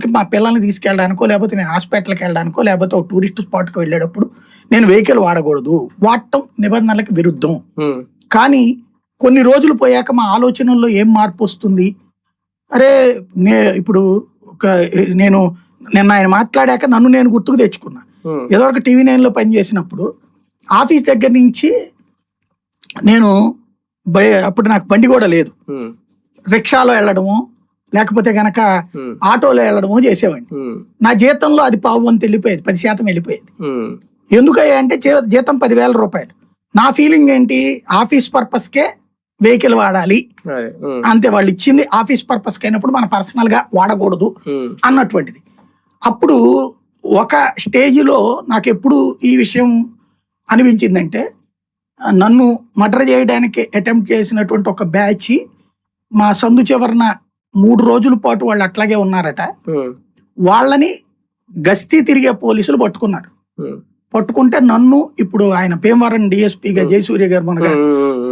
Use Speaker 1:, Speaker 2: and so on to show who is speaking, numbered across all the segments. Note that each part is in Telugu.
Speaker 1: స్కూల్కి మా పిల్లల్ని తీసుకెళ్ళడానికో లేకపోతే నేను హాస్పిటల్కి వెళ్ళడానికో లేకపోతే ఒక టూరిస్ట్ స్పాట్కి వెళ్ళేటప్పుడు నేను వెహికల్ వాడకూడదు. వాడటం నిబంధనలకు విరుద్ధం. కానీ కొన్ని రోజులు పోయాక మా ఆలోచనల్లో ఏం మార్పు వస్తుంది? అరే నే ఇప్పుడు ఒక నేను నిన్న ఆయన మాట్లాడాక నన్ను నేను గుర్తుకు తెచ్చుకున్నా. ఏదో ఒక టీవీ నైన్లో పనిచేసినప్పుడు ఆఫీస్ దగ్గర నుంచి నేను అప్పుడు నాకు బండి కూడా లేదు. రిక్షాలో వెళ్ళడము లేకపోతే గనక ఆటోలో వెళ్ళడము చేసేవాడిని. నా జీతంలో అది పావు వంతు వెళ్ళిపోయేది పది శాతం వెళ్ళిపోయేది. ఎందుకయ్యా అంటే జీతం పదివేల రూపాయలు. నా ఫీలింగ్ ఏంటి? ఆఫీస్ పర్పస్కే వెహికల్ వాడాలి. అంతే వాళ్ళు ఇచ్చింది ఆఫీస్ పర్పస్కి అయినప్పుడు మన పర్సనల్గా వాడకూడదు అన్నటువంటిది. అప్పుడు ఒక స్టేజ్లో నాకు ఎప్పుడు ఈ విషయం అనిపించిందంటే నన్ను మర్డర్ చేయడానికి అటెంప్ట్ చేసినటువంటి ఒక బ్యాచ్ మా సందు చివరన మూడు రోజుల పాటు వాళ్ళు అట్లాగే ఉన్నారట. వాళ్ళని గస్తీ తిరిగే పోలీసులు పట్టుకున్నారు. పట్టుకుంటే నన్ను ఇప్పుడు ఆయన భీమవరం డిఎస్పీగా జయసూర్య గారు
Speaker 2: ఉమ్,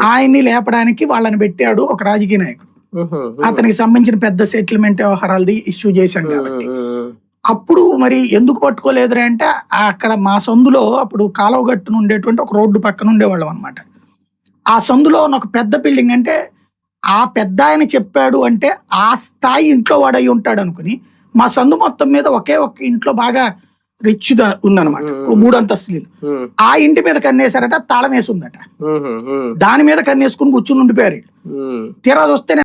Speaker 1: ఆయన్ని లేపడానికి వాళ్ళని పెట్టాడు ఒక రాజకీయ నాయకుడు. అతనికి సంబంధించిన పెద్ద సెటిల్మెంట్ వ్యవహారాలది ఇష్యూ చేశాం కాబట్టి. అప్పుడు మరి ఎందుకు పట్టుకోలేదురా అంటే అక్కడ మా సందులో అప్పుడు కాలువ గట్టున ఉండేటువంటి ఒక రోడ్డు పక్కన ఉండేవాళ్ళం అనమాట ఆ సందులో ఉన్న ఒక పెద్ద బిల్డింగ్ అంటే ఆ పెద్ద ఆయన చెప్పాడు అంటే ఆ స్థాయి ఇంట్లో వాడై ఉంటాడు అనుకుని మా సందు మొత్తం మీద ఒకే ఒక్క ఇంట్లో బాగా రిచ్ ఉందన్నమాట. మూడు అంతస్తులు. ఆ ఇంటి మీద కన్నేశారట తాళం వేసి ఉందట దాని మీద కన్నేసుకుని కూర్చుని ఉండిపోయారు. తీరా చూస్తే